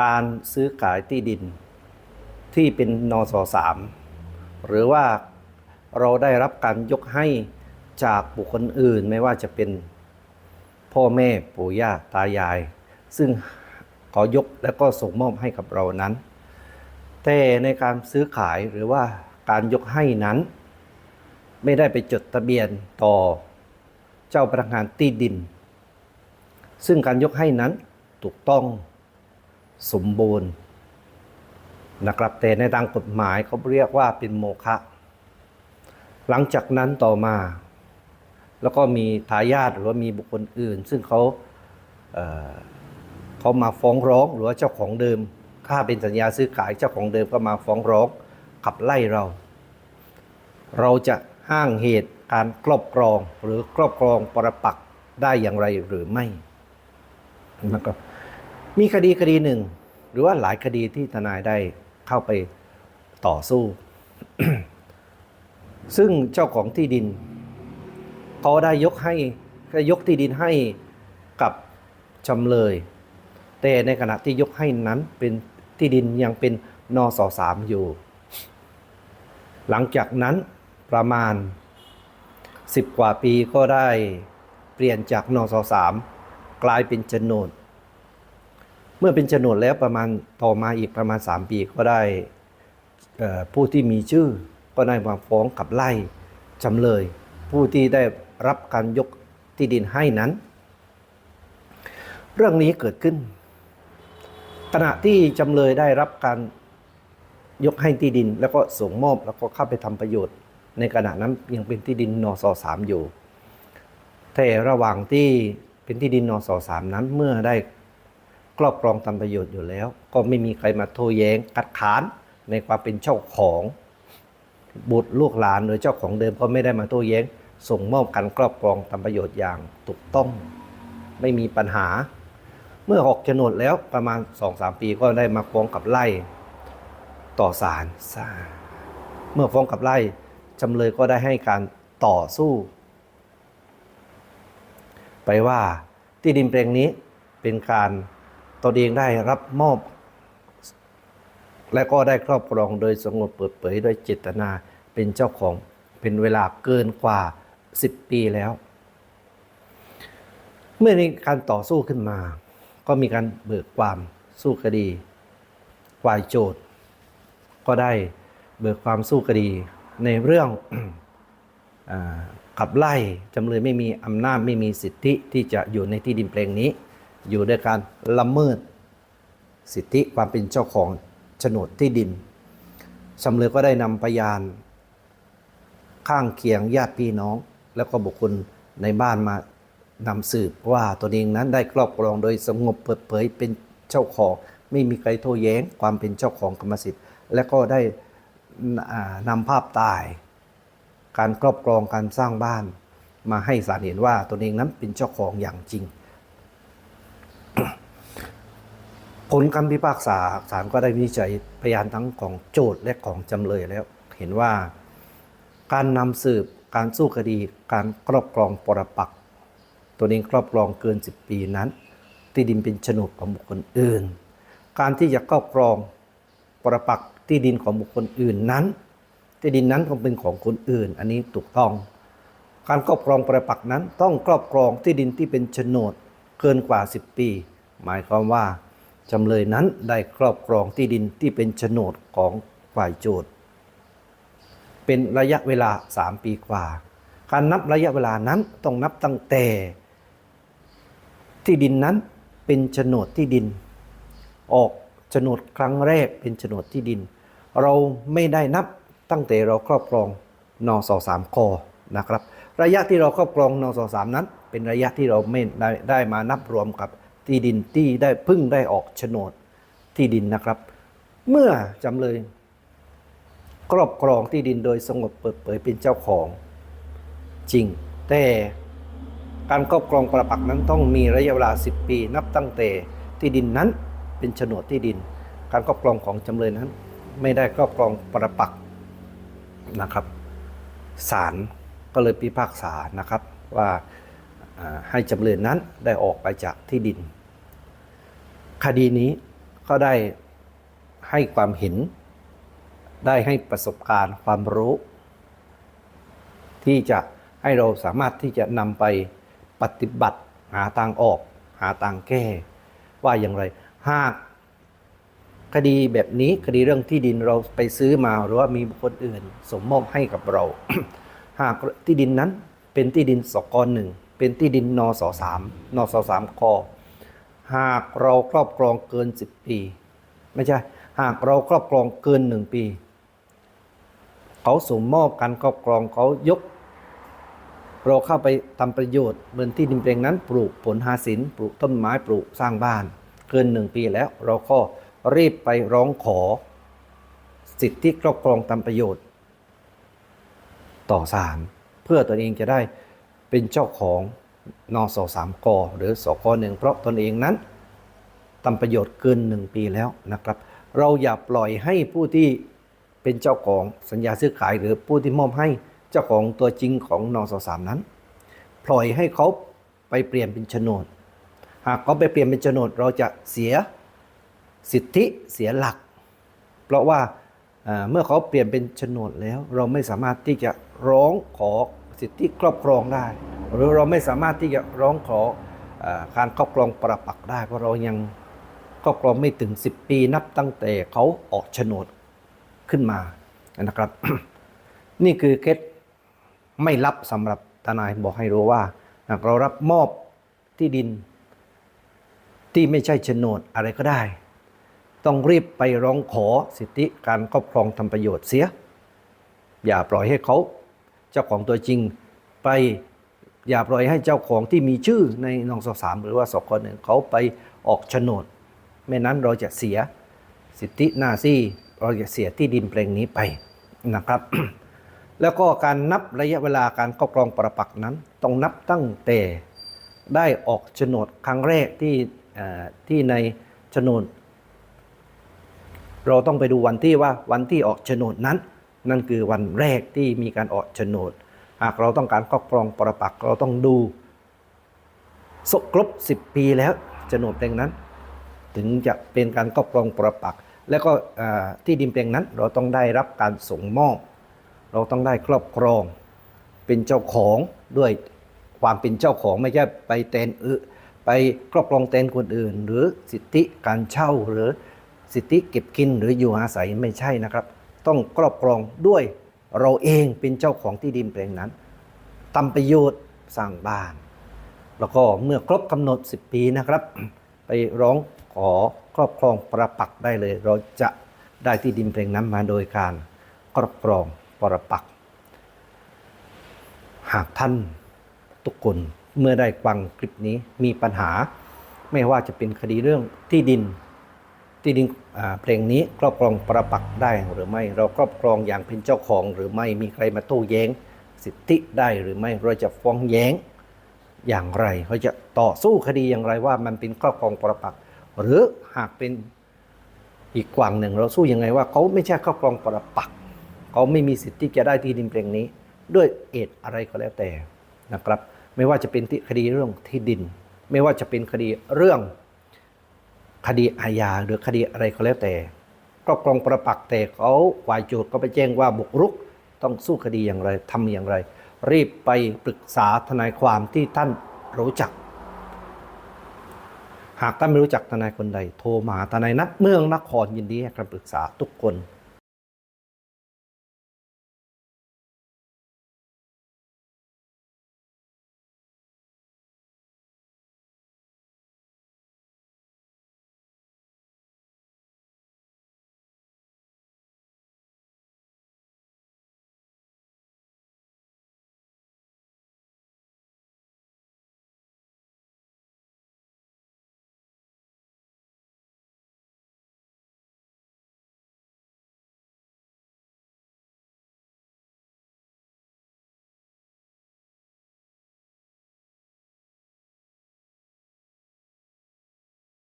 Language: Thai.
การซื้อขายที่ดิน ที่เป็นนสสามหรือว่าเราได้รับการยกให้จากบุคคลอื่นไม่ว่าจะเป็นพ่อแม่ปู่ย่าตายาย ซึ่งขอยกและก็ส่งมอบให้กับเรานั้น แต่ในการซื้อขายหรือว่าการยกให้นั้น ไม่ได้ไปจดทะเบียนต่อเจ้าพนักงานที่ดิน ซึ่งการยกให้นั้นถูกต้อง สมบูรณ์นะครับแต่ในทางกฎหมายเขาเรียกว่าเป็นโมฆะหลังจากนั้นต่อมา แล้วก็มีทายาทหรือว่ามีบุคคลอื่น ซึ่งเขาเเขามาฟ้องร้องหรือว่าเจ้าของเดิมถ้าเป็นสัญญาซื้อขายเจ้าของเดิมก็มาฟ้องร้องขับไล่เรา เราจะห้างเหตุการครอบครองหรือครอบครองปรปักได้อย่างไรหรือไม่นะครับ มีคดีคดีหนึ่ง หรือว่าหลายคดีที่ทนายได้เข้าไปต่อสู้ ซึ่งเจ้าของที่ดินเขาได้ยกให้ยกที่ดินให้กับจำเลย แต่ในขณะที่ยกให้นั้นเป็นที่ดินยังเป็นนสสามอยู่ หลังจากนั้นประมาณ 10 กว่าปีก็ได้เปลี่ยนจากนสสามกลายเป็นโฉนด เมื่อเป็นโฉนดแล้วประมาณต่อมาอีกประมาณ 3 ปีก็ได้ผู้ที่มีชื่อก็ได้มาฟ้องขับไล่จำเลย ผู้ที่ได้รับการยกที่ดินให้นั้น เรื่องนี้เกิดขึ้น ขณะที่จำเลยได้รับการยกให้ที่ดิน แล้วก็ส่งมอบแล้วก็เข้าไปทำประโยชน์ ในขณะนั้นยังเป็นที่ดินนสสามอยู่แต่ระหว่างที่เป็นที่ดินนสสามนั้นเมื่อได้ ครอบครองทำประโยชน์อยู่แล้ว ก็ไม่มีใครมาโต้แย้งคัดค้านในความเป็นเจ้าของบุตรลูกหลานหรือเจ้าของเดิมก็ไม่ได้มาโต้แย้ง ส่งมอบการครอบครองทำประโยชน์อย่างถูกต้อง ไม่มีปัญหา เมื่อออกโฉนดแล้วประมาณ 2-3 ปีก็ได้มาฟ้องกับไล่ต่อศาลเมื่อฟ้องกับไล่จำเลยก็ได้ให้การต่อสู้ ไปว่าที่ดินแปลงนี้เป็นการ ตนเองได้รับมอบ และก็ได้ครอบครองโดยสงบเปิดเผยโดยเจตนาเป็นเจ้าของเป็นเวลาเกินกว่า 10 ปีแล้ว เมื่อมีการต่อสู้ขึ้นมา ก็มีการเบิกความสู้คดีฝ่ายโจทย์ก็ได้เบิกความสู้คดีในเรื่องอขับไล่จำเลยไม่มีอำนาจไม่มีสิทธิที่จะอยู่ในที่ดินแปลงนี้ อยู่ด้วยการละเมิด สิทธิความเป็นเจ้าของโฉนดที่ดินจำเลยก็ได้นำพยาน ข้างเคียงญาติพี่น้อง แล้วก็บุคคลในบ้านมานำสืบว่าตนเองนั้นได้ครอบครองโดยสงบเปิดเผยเป็นเจ้าของ ไม่มีใครโต้แย้งความเป็นเจ้าของกรรมสิทธิ์ และก็ได้นำภาพถ่าย การครอบครองการสร้างบ้าน มาให้ศาลเห็นว่าตนเองนั้นเป็นเจ้าของอย่างจริง ผลคำพิพากษาศาลก็ได้วินิจฉัยพยานทั้งของโจทย์และของจำเลยแล้ว เห็นว่า การนำสืบการสู้คดี การครอบครองปรปักตัวเองครอบครองเกิน 10 ปีนั้น ที่ดินเป็นโฉนดของบุคคลอื่น การที่จะครอบครองปรปักที่ดินของบุคคลอื่นนั้น ที่ดินนั้นต้องเป็นของคนอื่น อันนี้ถูกต้อง การครอบครองปรปักนั้นต้องครอบครองที่ดินที่เป็นโฉนดเกินกว่า 10 ปี หมายความว่า จำเลยนั้นได้ครอบครองที่ดินที่เป็นโฉนดของฝ่ายโจทย์เป็นระยะเวลา 3 ปีกว่า การนับระยะเวลานั้นต้องนับตั้งแต่ ที่ดินนั้นเป็นโฉนดที่ดิน ออกโฉนดครั้งแรกเป็นโฉนดที่ดิน เราไม่ได้นับตั้งแต่เราครอบครองนสสามกนะครับ ระยะที่เราครอบครองนสสามนั้น เป็นระยะที่เราไม่ได้ได้มานับรวมกับ ที่ดินที่ได้พึ่งได้ออกโฉนดที่ดินนะครับ เมื่อจำเลยครอบครองที่ดินโดยสงบเปิดเผยเป็นเจ้าของจริง แต่การครอบครองประปักนั้นต้องมีระยะเวลา 10 ปี นับตั้งแต่ที่ดินนั้นเป็นโฉนดที่ดิน การครอบครองของจำเลยนั้น ไม่ได้ครอบครองประปักนะครับศาลก็เลยพิพากษานะครับว่าให้จำเลยนั้นได้ออกไปจากที่ดิน คดีนี้ก็ได้ให้ความเห็น ได้ให้ประสบการณ์ความรู้ ที่จะให้เราสามารถที่จะนำไปปฏิบัติหาทางออก หาทางแก้ ว่าอย่างไรหากคดีแบบนี้คดีเรื่องที่ดินเราไปซื้อมาหรือว่ามีบุคคลอื่น สมมอบให้กับเรา หากที่ดินนั้นเป็นที่ดินสกหนึ่งเป็นที่ดินนสสามนสสามก หากเราครอบครองเกิน 10 ปี ไม่ใช่ หากเราครอบครองเกิน 1 ปี เขาสมมอบการครอบครองเขายก เราเข้าไปทำประโยชน์บนที่ดินแปลงนั้นปลูกผลหาสินปลูกต้นไม้ปลูกสร้างบ้าน เกินหนึ่งปีแล้วเราก็รีบไปร้องขอ สิทธิครอบครองทำประโยชน์ ต่อศาลเพื่อตนเองจะได้เป็นเจ้าของ นสสามกหรือสกหนึ่งเพราะตนเองนั้นทำประโยชน์เกินหนึ่งปีแล้วนะครับ เราอย่าปล่อยให้ผู้ที่เป็นเจ้าของสัญญาซื้อขาย หรือผู้ที่มอบให้เจ้าของตัวจริงของนสสามนั้น ปล่อยให้เขาไปเปลี่ยนเป็นโฉนด หากเขาไปเปลี่ยนเป็นโฉนดเราจะเสียสิทธิเสียหลัก เพราะว่าเอ่อเมื่อเขาเปลี่ยนเป็นโฉนดแล้ว เราไม่สามารถที่จะร้องขอสิทธิครอบครองได้ หรือเราไม่สามารถที่จะร้องขออการครอบครองประปักได้เพราะเรายังครอบครองไม่ถึง 10 ปีนับตั้งแต่เขาออกโฉนดขึ้นมานะครับ นี่คือเคล็ดไม่ลับสำหรับทนายบอกให้รู้ว่าหากเรารับมอบที่ดิน ที่ไม่ใช่โฉนดอะไรก็ได้ ต้องรีบไปร้องขอสิทธิการครอบครองทำประโยชน์เสีย อย่าปล่อยให้เขา เจ้าของตัวจริงไป อย่าปล่อยให้เจ้าของที่มีชื่อในนองสสามหรือว่าสกหนึ่งเขาไปออกโฉนด ไม่นั้นเราจะเสียสิทธิหน้าที่เราจะเสียที่ดินแปลงนี้ไปนะครับ แล้วก็การนับระยะเวลาการครอบครองประปักนั้น ต้องนับตั้งแต่ได้ออกโฉนดครั้งแรกที่ที่ในโฉนด เราต้องไปดูวันที่ว่าวันที่ออกโฉนดนั้น นั่นคือวันแรกที่มีการออกโฉนด หากเราต้องการครอบครองปรปักเราต้องดูสครบ 10 ปีแล้วโฉนดแปลงนั้น ถึงจะเป็นการครอบครองปรปัก แล้วก็ที่ดินแปลงนั้นเราต้องได้รับการส่งมอบเราต้องได้ครอบครอง เป็นเจ้าของด้วยความเป็นเจ้าของไม่ใช่ไปแตนอึไปครอบครองแตนคนอื่น หรือสิทธิการเช่าหรือสิทธิเก็บกินหรืออยู่อาศัยไม่ใช่นะครับ ต้องครอบครองด้วย เราเองเป็นเจ้าของที่ดินแปลงนั้นทำประโยชน์สร้างบ้าน แล้วก็เมื่อครบกำหนด 10 ปีนะครับ ไปร้องขอครอบครองประปักได้เลย เราจะได้ที่ดินแปลงนั้นมาโดยการครอบครองประปัก หากท่านทุกคนเมื่อได้ฟังคลิปนี้มีปัญหา ไม่ว่าจะเป็นคดีเรื่องที่ดิน ที่ดินเพลงนี้ครอบครองประปักได้หรือไม่ เราครอบครองอย่างเป็นเจ้าของหรือไม่มีใครมาโต้แย้ง สิทธิได้หรือไม่เราจะฟ้องแย้งอย่างไรเขาจะต่อสู้คดีอย่างไรว่ามันเป็นครอบครองประปัก หรือหากเป็นอีกกว่างหนึ่ง เราสู้ยังไงว่าเขาไม่ใช่ครอบครองประปักเขาไม่มีสิทธิจะได้ที่ดินแปลงนี้ ด้วยเอตอะไรก็แล้วแต่นะครับ ไม่ว่าจะเป็นคดีเรื่องที่ดิน ไม่ว่าจะเป็นคดีเรื่อง คดีอาญาหรือคดีอะไรก็แล้วแต่ครอบครองประปักแต่เขาฝ่ายโจทย์ก็ไปแจ้งว่าบุกรุกต้องสู้คดีอย่างไรทำอย่างไร รีบไปปรึกษาทนายความที่ท่านรู้จัก หากท่านไม่รู้จักทนายคนใด โทรมาหาทนายนัดเมืองนครยินดีให้คำปรึกษาทุกคน